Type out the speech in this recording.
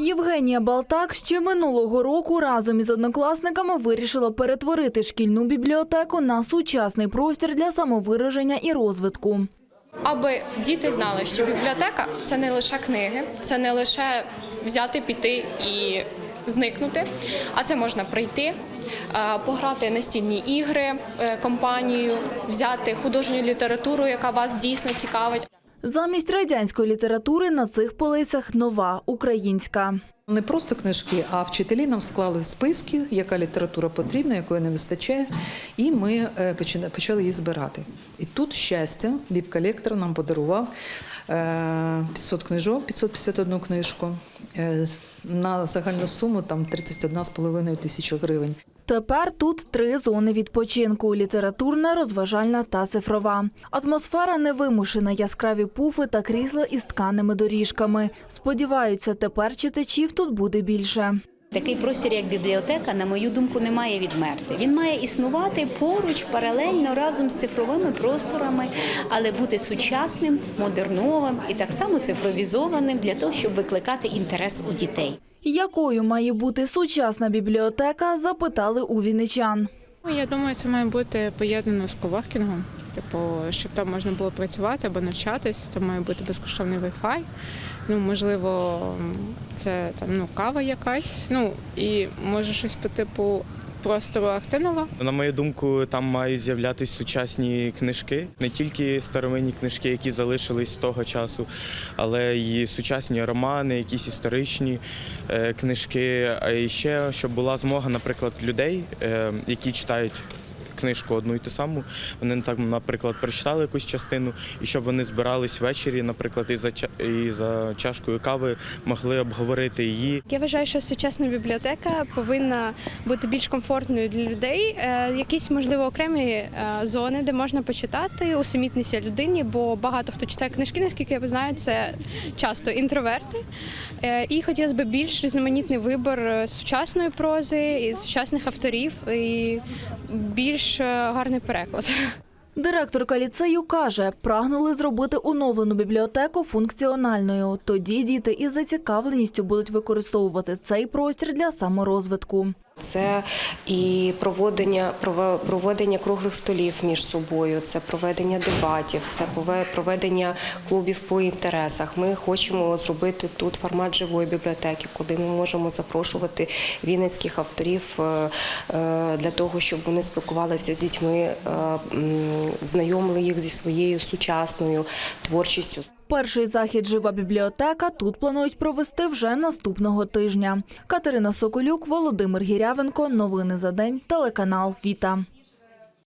Євгенія Балтак ще минулого року разом із однокласниками вирішила перетворити шкільну бібліотеку на сучасний простір для самовираження і розвитку. Аби діти знали, що бібліотека це не лише книги, це не лише взяти, піти і зникнути, а це можна прийти, е, пограти настільні ігри е, компанією, взяти художню літературу, яка вас дійсно цікавить. Замість радянської літератури на цих полицях нова українська. Не просто книжки, а вчителі нам склали списки, яка література потрібна, якої не вистачає, і ми е, почали її збирати. І тут щастя, біб-колектор нам подарував е, 500 книжок, 551 книжку е, на загальну суму там 31,5 тисячі гривень. Тепер тут три зони відпочинку: літературна, розважальна та цифрова. Атмосфера невимушена, яскраві пуфи та крісла із тканими доріжками. Сподіваються, тепер читачів тут буде більше. Такий простір, як бібліотека, на мою думку, не має відмерти. Він має існувати поруч, паралельно разом з цифровими просторами, але бути сучасним, модерновим і так само цифровізованим для того, щоб викликати інтерес у дітей. Якою має бути сучасна бібліотека, запитали у вінничан. Ну, Я думаю, це має бути поєднано з коворкінгом. Типу, щоб там можна було працювати або навчатись, там має бути безкоштовний Wi-Fi. Ну, можливо, це там ну, кава якась. Ну і може щось по типу простору активного. На мою думку, там мають з'являтися сучасні книжки, не тільки старовинні книжки, які залишились з того часу, але й сучасні романи, якісь історичні е, книжки. А ще щоб була змога, наприклад, людей, е, які читають. Книжку одну і ту саму, вони там, наприклад, прочитали якусь частину, і щоб вони збирались ввечері, наприклад, і за і за чашкою кави могли обговорити її, Я вважаю, що сучасна бібліотека повинна бути більш комфортною для людей. Е, Якісь можливо окремі е, зони, де можна почитати, усамітнитися людині, бо багато хто читає книжки, наскільки я знаю, це часто інтроверти. Е, І хотілося б більш різноманітний вибор е, сучасної прози і сучасних авторів, і більш е, гарний переклад. Директорка ліцею каже, прагнули зробити оновлену бібліотеку функціональною. Тоді діти із зацікавленістю будуть використовувати цей простір для саморозвитку. Це і проводення прово- проведення круглих столів між собою, це проведення дебатів, це проведення клубів по інтересах. Ми хочемо зробити тут формат живої бібліотеки, куди ми можемо запрошувати вінницьких авторів е, е, для того, щоб вони спілкувалися з дітьми, е, знайомили їх зі своєю сучасною творчістю. Перший захід Жива бібліотека тут планують провести вже наступного тижня. Катерина Соколюк, Володимир Гірявенко. Новини за день. Телеканал Віта.